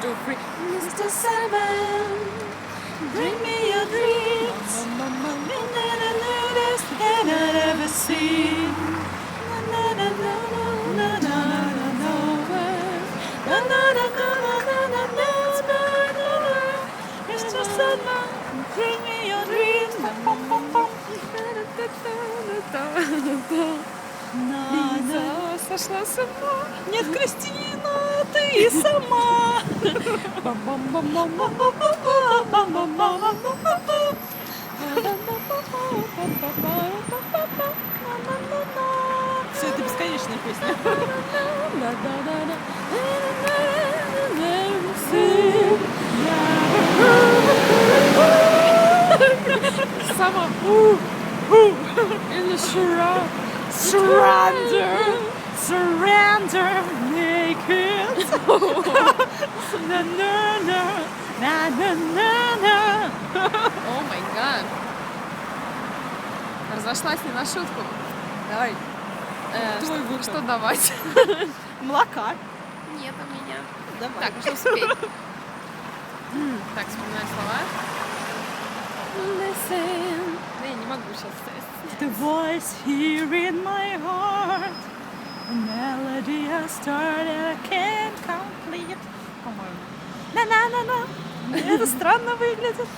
to free. Mr. Sandman, bring me your dreams. Midnight and notice that I've ever seen. Na na na na na na na na na na na na na na na na na Mr. Sandman, bring me your dreams. Лиза сошла с ума. Нет, Кристина, ты сама. Все, это бесконечная песня. Сама. Surround. Surrender. Surrender. Naked. Na na na. Na na na na. О май гад. Разошлась не на шутку. Давай. Э, Твой что, что давать? Молока. Нет у меня. Давай. Так, что успеть? Так, вспоминаю слова. Listen. Да я не могу сейчас. The voice here in my heart. Melody I can't complete. По-моему. На-на-на-на. Это странно выглядит.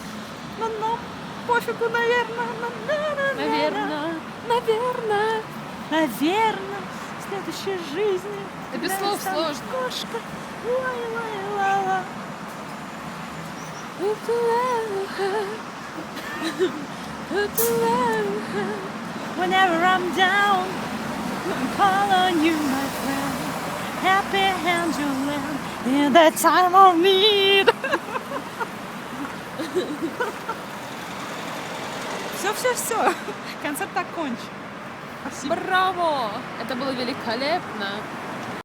Но, но пофигу, наверное. На-на-на-на. Наверно. Наверно. Наверное, в следующей жизни. Да без слов сложно. Кошка. Лай-лай-ла-ла. Whenever I'm down, I call on you, my friend. Happy hand you lend in that time of need. Все, все, все. Концерт окончен. Спасибо. Браво! Это было великолепно.